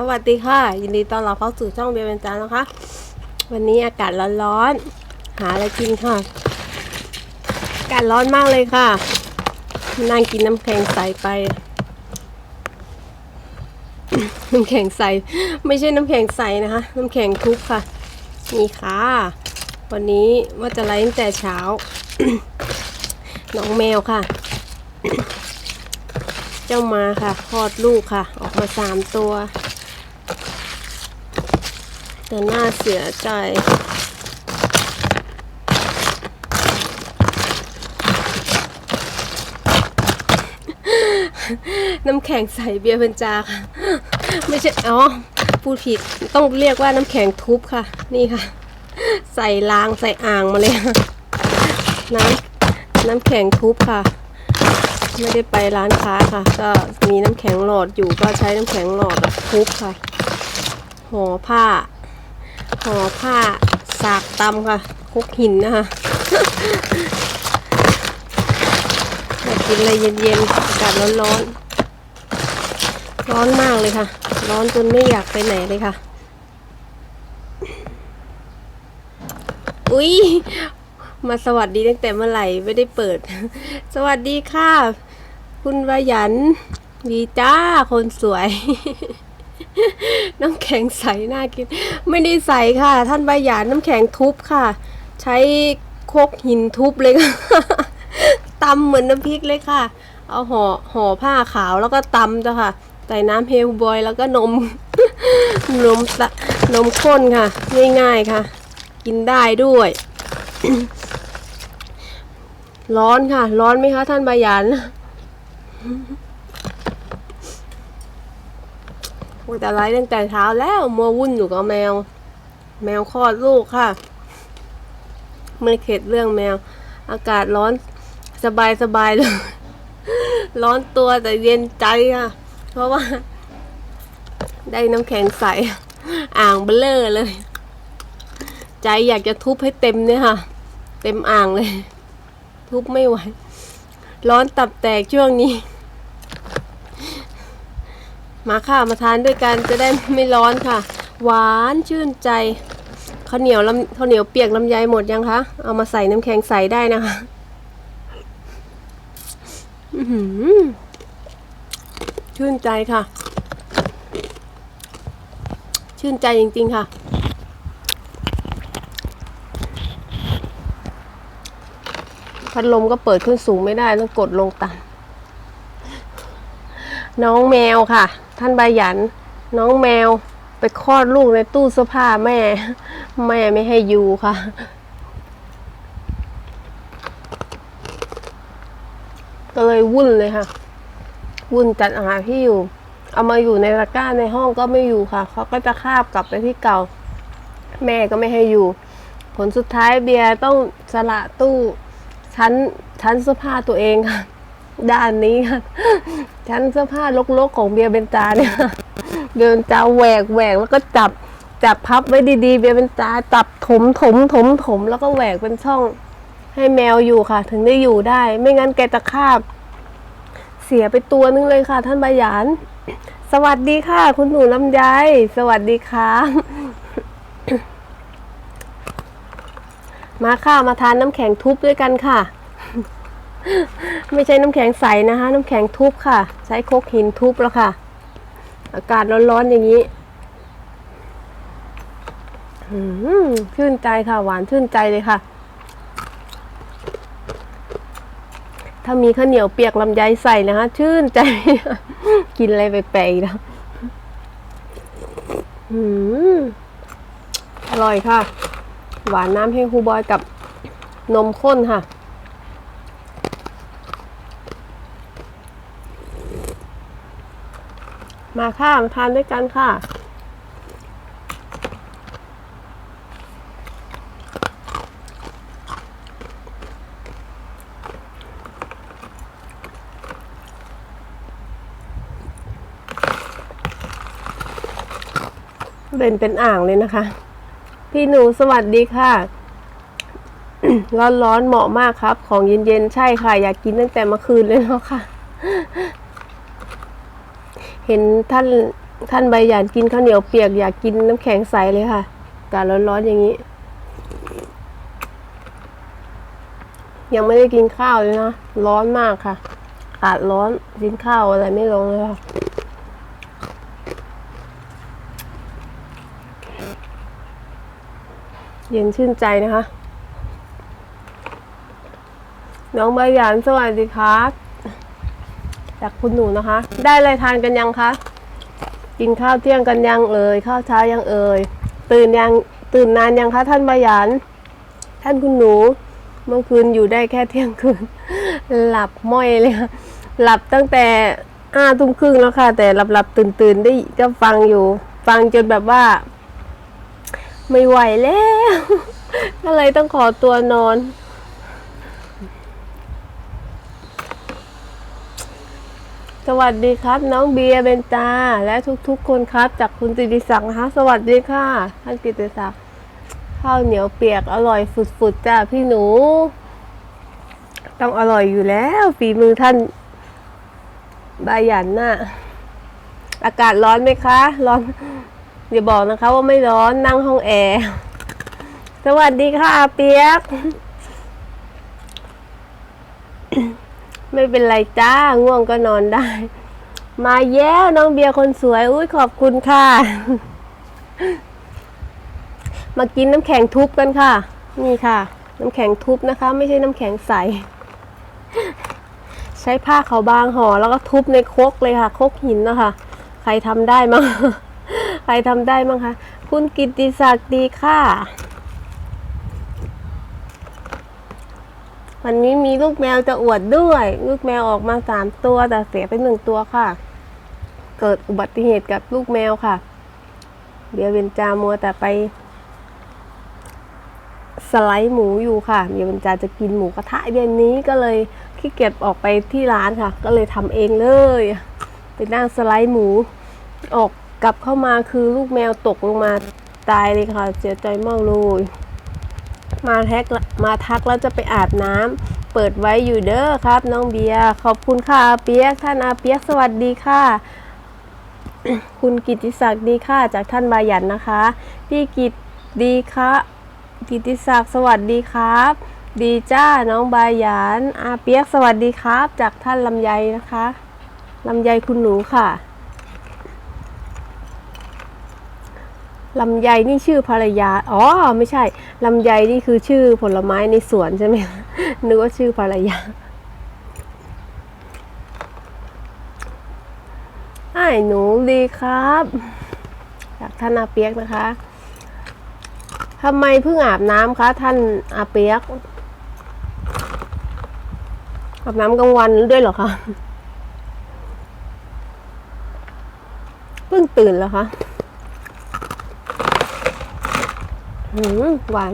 สวัสดีค่ะ ยินดีต้อนรับเข้าสู่ช่องเบียร์เบนจานะคะ วันนี้อากาศร้อนๆหาอะไรกินค่ะอากาศร้อนมากเลยค่ะ นั่งกินน้ำแข็งใสไปน้ำแข็งใสไม่ใช่น้ำแข็งใสนะคะ น้ำแข็งทุบค่ะ นี่ค่ะ วันนี้ว่าจะไลฟ์ตั้งแต่เช้า น้องแมวค่ะ เจ้ามาค่ะคลอดลูกค่ะ ออกมาสามตัว แต่น่าเสียใจน้ำแข็งใสเบียร์เบนจาค่ะ ไม่ใช่อ๋อพูดผิดต้องเรียกว่าน้ำแข็งทุบค่ะ นี่ค่ะ ใส่รางใส่อ่างมาเลยน้ำน้ำแข็งทุบค่ะ ไม่ได้ไปร้านค้าค่ะ ก็มีน้ำแข็งหลอดอยู่ก็ใช้น้ำแข็งหลอดทุบค่ะห่อผ้า ห่อผ้าสากตำค่ะคุกหินนะคะอยากกินอะไรเย็นๆอากาศร้อนๆ ร้อนมากเลยค่ะ ร้อนจนไม่อยากไปไหนเลยค่ะ อุ๊ย มาสวัสดีตั้งแต่เมื่อไหร่ไม่ได้เปิด สวัสดีค่ะ คุณวายัน ดีจ้า คนสวย น้ำแข็งใสน่ากิน ไม่ได้ใสค่ะ ท่านวายันน้ำแข็งทุบค่ะ ใช้โคกหินทุบเลยค่ะตำเหมือนน้ำพริกเลยค่ะ เอาห่อห่อผ้าขาวแล้วก็ตำจ้ะค่ะ ใส่น้ำเฮลบอยแล้วก็นม นมตะนมข้นค่ะ ง่ายๆค่ะ กินได้ด้วย ร้อนค่ะ ร้อนไหมคะท่านบายัน โอ้ยแต่ไรตั้งแต่เช้าแล้วมัววุ่นอยู่กับแมว แมวคลอดลูกค่ะไม่เข็ดเรื่องแมว อากาศร้อนสบายสบายเลย ร้อนตัวแต่เย็นใจค่ะ เพราะว่า ได้น้ำแข็งใส อ่างเบลเลอร์เลย ใจอยากจะทุบให้เต็มเนี่ยค่ะ เต็มอ่างเลย ทุบไม่ไหว ร้อนตับแตกช่วงนี้ มาค่ะมาทานด้วยกันจะได้ไม่ร้อนค่ะ หวานชื่นใจข้าวเหนียวลำข้าวเหนียวเปียกลำไยหมดยังคะเอามาใส่น้ำแข็งใส่ได้นะคะอื้อหือชื่นใจค่ะ ชื่นใจจริง ๆ ค่ะพัดลมก็เปิดขึ้นสูงไม่ได้ต้องกดลงต่ำน้องแมวค่ะ ท่านบายัน น้องแมวไปคลอดลูกในตู้เสื้อผ้าแม่ แม่ไม่ให้อยู่ค่ะ ก็เลยวุ่นเลยค่ะ วุ่นจัดหาที่อยู่ เอามาอยู่ในตะกร้าในห้องก็ไม่อยู่ค่ะ เขาก็จะคาบกลับไปที่เก่า แม่ก็ไม่ให้อยู่ ผลสุดท้ายเบียร์ต้องสละตู้ชั้นชั้นเสื้อผ้าตัวเองค่ะ ด้านนี้ค่ะชั้นเสื้อผ้ารกๆของเบียร์เบนจาเนี่ยค่ะเบียร์เบนจาแหวกแหวกแล้วก็จับจับพับไว้ดีๆ เบียร์เบนจาจับถมถมถมถมแล้วก็แหวกเป็นช่องให้แมวอยู่ค่ะ ถึงได้อยู่ได้ ไม่งั้นแกจะคาบ เสียไปตัวนึงเลยค่ะ ท่านบายาน สวัสดีค่ะ คุณหนูลำไยสวัสดีค่ะมาค่ะมาทานน้ำแข็งทุบด้วยกันค่ะ ไม่ใช่น้ำแข็งใสนะคะ น้ำแข็งทุบค่ะ ใช้โคกหินทุบแล้วค่ะ อากาศร้อนๆอย่างนี้ชื่นใจค่ะ หวานชื่นใจเลยค่ะ ถ้ามีข้าวเหนียวเปียกลำไยใส่นะคะ ชื่นใจ กินอะไรแปลกๆแล้วอร่อยค่ะ หวานน้ำให้ฮูบอยกับนมข้นค่ะ มาค่ะ มาทานด้วยกันค่ะเป็นเป็นอ่างเลยนะคะ พี่หนูสวัสดีค่ะ ร้อนๆเหมาะมากครับ ของเย็นๆ ใช่ค่ะ อยากกินตั้งแต่เมื่อคืนเลยเนาะค่ะ เห็นท่านท่านใบหยานกินข้าวเหนียวเปียกอยากกินน้ำแข็งใสเลยค่ะอากาศร้อนๆอย่างนี้ ยังไม่ได้กินข้าวเลยนะ ร้อนมากค่ะอากาศร้อนกินข้าวอะไรไม่ลงเลยค่ะเย็นชื่นใจนะคะ น้องใบหยานสวัสดีครับ จากคุณหนูนะคะ ได้อะไรทานกันยังคะกินข้าวเที่ยงกันยังเอ่ยข้าวเช้ายังเอ่ยตื่นยังตื่นนานยังคะท่านบหยานท่านคุณหนู เมื่อคืนอยู่ได้แค่เที่ยงคืน หลับม้อยเลยค่ะหลับตั้งแต่ห้าทุ่มครึ่งแล้วค่ะ แต่หลับหลับตื่นตื่นได้ก็ฟังอยู่ ฟังจนแบบว่า ไม่ไหวแล้ว ก็เลยต้องขอตัวนอน สวัสดีครับ น้องเบียร์เบนจาและทุกๆ คนครับ จากคุณกิติศักดิ์นะคะ สวัสดีค่ะ ท่านกิติศักดิ์ข้าวเหนียวเปียกอร่อยฝุดๆจ้าพี่หนู ต้องอร่อยอยู่แล้วฝีมือท่านบายันน่ะอากาศร้อนไหมคะ ร้อนอย่าบอกนะคะว่าไม่ร้อนนั่งห้องแอร์ สวัสดีค่ะเปียก ไม่เป็นไรจ้า ง่วงก็นอนได้ มาแย้วน้องเบียร์คนสวย อุ้ยขอบคุณค่ะ มากินน้ำแข็งทุบกันค่ะ นี่ค่ะ น้ำแข็งทุบนะคะ ไม่ใช่น้ำแข็งใส ใช้ผ้าขาวบางห่อแล้วก็ทุบในครกเลยค่ะครกหินนะคะ ใครทำได้มั้งใครทำได้มั้งคะ คุณกิตติศักดิ์ดีค่ะ วันนี้มีลูกแมวจะอวดด้วย ลูกแมวออกมาสามตัว แต่เสียไปหนึ่งตัวค่ะ เกิดอุบัติเหตุกับลูกแมวค่ะเบียร์เวนจามัวแต่ไป สไลด์หมูอยู่ค่ะเบียร์เวนจาจะกินหมูกระทะเย็นนี้ก็เลยขี้เกียจออกไปที่ร้านค่ะ ก็เลยทำเองเลยไปนั่งสไลด์หมู ออกกลับเข้ามาคือลูกแมวตกลงมาตายเลยค่ะ เสียใจมากเลย มาแท็กมาทักแล้วจะไปอาบน้ำเปิดไว้อยู่เด้อครับ น้องเบียร์ขอบคุณค่ะอาเปียกท่านอาเปียกสวัสดีค่ะ คุณกิติศักดิ์ดีค่ะจากท่านบายันนะคะ พี่กิตดีค่ะกิติศักดิ์สวัสดีครับ ดีจ้าน้องบายันอาเปียกสวัสดีครับ จากท่านลำไยนะคะลำไยคุณหนูค่ะ ลำไยนี่ชื่อภรรยา อ๋อ ไม่ใช่ ลำไยนี่คือชื่อผลไม้ในสวนใช่ไหมนึกว่าชื่อภรรยาไอ้หนูดีครับจากท่านอาเปียกนะคะทำไมเพิ่งอาบน้ำคะท่านอาเปียก อาบน้ำกลางวันด้วยเหรอคะ เพิ่งตื่นแล้วคะ หืม หวาน